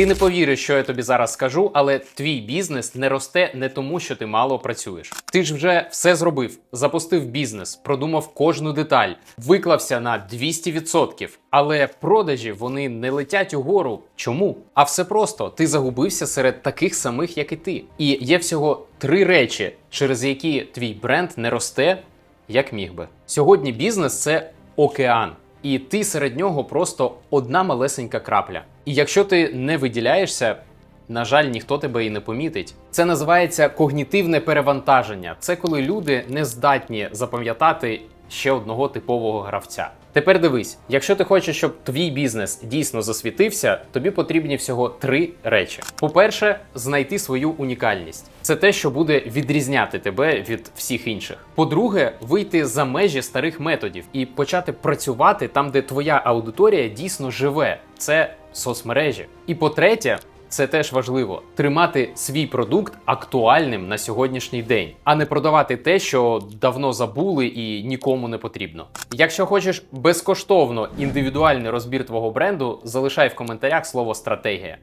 Ти не повіриш, що я тобі зараз скажу, але твій бізнес не росте не тому, що ти мало працюєш. Ти ж вже все зробив, запустив бізнес, продумав кожну деталь, виклався на 200%. Але продажі вони не летять угору. Чому? А все просто ти загубився серед таких самих, як і ти. І є всього три речі, через які твій бренд не росте, як міг би. Сьогодні бізнес це океан, і ти серед нього просто одна малесенька крапля. І якщо ти не виділяєшся, на жаль, ніхто тебе і не помітить. Це називається когнітивне перевантаження. Це коли люди не здатні запам'ятати ще одного типового гравця. Тепер дивись, якщо ти хочеш, щоб твій бізнес дійсно засвітився, тобі потрібні всього три речі. По-перше, знайти свою унікальність. Це те, що буде відрізняти тебе від всіх інших. По-друге, вийти за межі старих методів і почати працювати там, де твоя аудиторія дійсно живе. Це соцмережі. І по-третє, це теж важливо тримати свій продукт актуальним на сьогоднішній день, а не продавати те, що давно забули і нікому не потрібно. Якщо хочеш безкоштовно індивідуальний розбір твого бренду, залишай в коментарях слово стратегія.